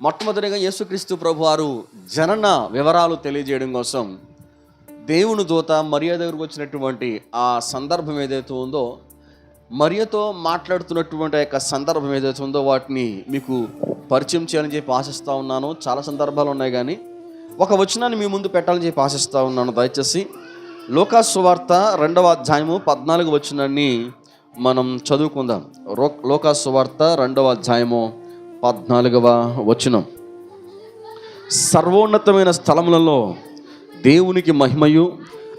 మొట్టమొదటిగా యేసుక్రీస్తు ప్రభు వారు జనన వివరాలు తెలియజేయడం కోసం దేవుని దూత మరియ దగ్గరకు వచ్చినటువంటి ఆ సందర్భం ఏదైతే ఉందో మరియతో మాట్లాడుతున్నటువంటి ఆ యొక్క సందర్భం ఏదైతే ఉందో వాటిని మీకు పరిచయం చేయాలని చెప్పి ఆశిస్తూ ఉన్నాను. చాలా సందర్భాలు ఉన్నాయి కానీ ఒక వచనాన్ని మీ ముందు పెట్టాలని చెప్పి ఆశిస్తూ ఉన్నాను. దయచేసి లోకాసువార్త రెండవ అధ్యాయము పద్నాలుగు వచనాన్ని మనం చదువుకుందాం. రో లోకాసు సువార్త రెండవ అధ్యాయము పద్నాలుగవ వచనం. సర్వోన్నతమైన స్థలములలో దేవునికి మహిమయు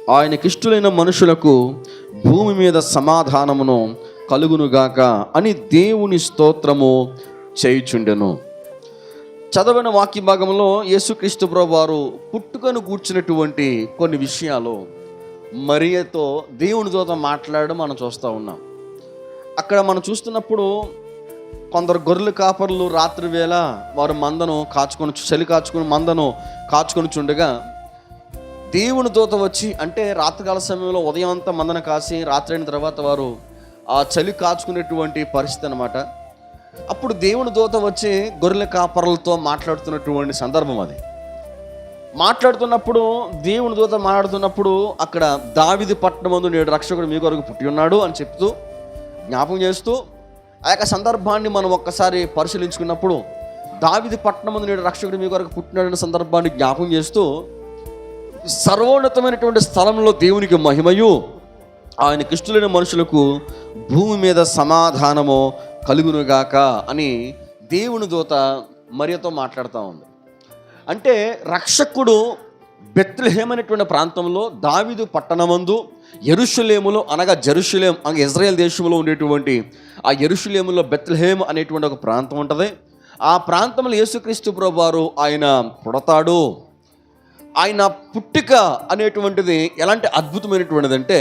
ఆయనకిష్టులైన మనుషులకు భూమి మీద సమాధానమును కలుగునుగాక అని దేవుని స్తోత్రము చేయుచుండెను. చదవని వాక్య భాగంలో యేసుక్రీస్తు ప్రభు వారు పుట్టుకను కూర్చున్నటువంటి కొన్ని విషయాలు మరియతో దేవునితో మాట్లాడడం మనం చూస్తూ ఉన్నాం. అక్కడ మనం చూస్తున్నప్పుడు కొందరు గొర్రెల కాపర్లు రాత్రి వేళ వారు మందను కాచుకొని చలి కాచుకొని మందను కాచుకొని చుండగా దేవుని దూత వచ్చి అంటే రాత్రికాల సమయంలో ఉదయం అంతా మందన కాసి రాత్రి అయిన తర్వాత వారు ఆ చలి కాచుకునేటువంటి పరిస్థితి అనమాట అప్పుడు దేవుని దూత వచ్చి గొర్రెల కాపర్లతో మాట్లాడుతున్నటువంటి సందర్భం అది. మాట్లాడుతున్నప్పుడు దేవుని దూత మాట్లాడుతున్నప్పుడు అక్కడ దావిది పట్టణమందు నేడు రక్షకుడు మీ కొరకు పుట్టి ఉన్నాడు అని చెప్తూ జ్ఞాపకం చేస్తూ ఆ యొక్క సందర్భాన్ని మనం ఒక్కసారి పరిశీలించుకున్నప్పుడు దావిది పట్టణం నేడు రక్షకుడు మీ కొరకు పుట్టినాడన్న సందర్భాన్ని జ్ఞాపం చేస్తూ సర్వోన్నతమైనటువంటి స్థలంలో దేవునికి మహిమయు ఆయన కృష్ణులైన మనుషులకు భూమి మీద సమాధానము కలుగునుగాక అని దేవుని దూత మరియతో మాట్లాడుతూ ఉంది. అంటే రక్షకుడు బెత్లహేమ్ అనేటువంటి ప్రాంతంలో దావిదు పట్టణమందు ఎరుషులేములో అనగా జరుషులేం అనగా ఇజ్రాయెల్ దేశంలో ఉండేటువంటి ఆ ఎరుషులేములో బెత్లహేమ్ అనేటువంటి ఒక ప్రాంతం ఉంటుంది. ఆ ప్రాంతంలో యేసుక్రీస్తు ప్రభువారు ఆయన పుడతాడు. ఆయన పుట్టిక అనేటువంటిది ఎలాంటి అద్భుతమైనటువంటిది అంటే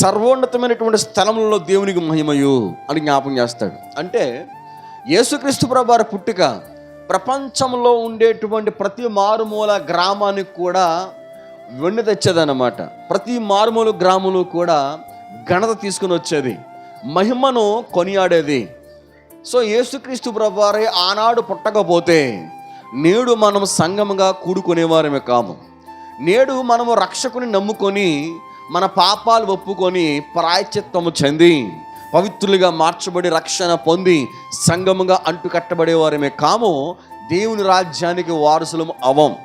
సర్వోన్నతమైనటువంటి స్థలంలో దేవునికి మహిమయు అని జ్ఞాపం చేస్తాడు. అంటే యేసుక్రీస్తు ప్రభు వారి పుట్టిక ప్రపంచంలో ఉండేటువంటి ప్రతి మారుమూల గ్రామానికి కూడా వెన్ను తెచ్చేదన్నమాట ప్రతి మారుమూల గ్రామంలో కూడా ఘనత తీసుకుని వచ్చేది. మహిమను కొనియాడేది. సో యేసుక్రీస్తు ప్రభువారే ఆనాడు పుట్టకపోతే నేడు మనం సంఘముగా కూడుకునేవారమే కాము. నేడు మనము రక్షకుని నమ్ముకొని మన పాపాలు ఒప్పుకొని ప్రాయచిత్తము చెంది పవిత్రులుగా మార్చబడి రక్షణ పొంది సంఘముగా అంటుకట్టబడేవారమే కాము. దేవుని రాజ్యానికి వారసులము అవం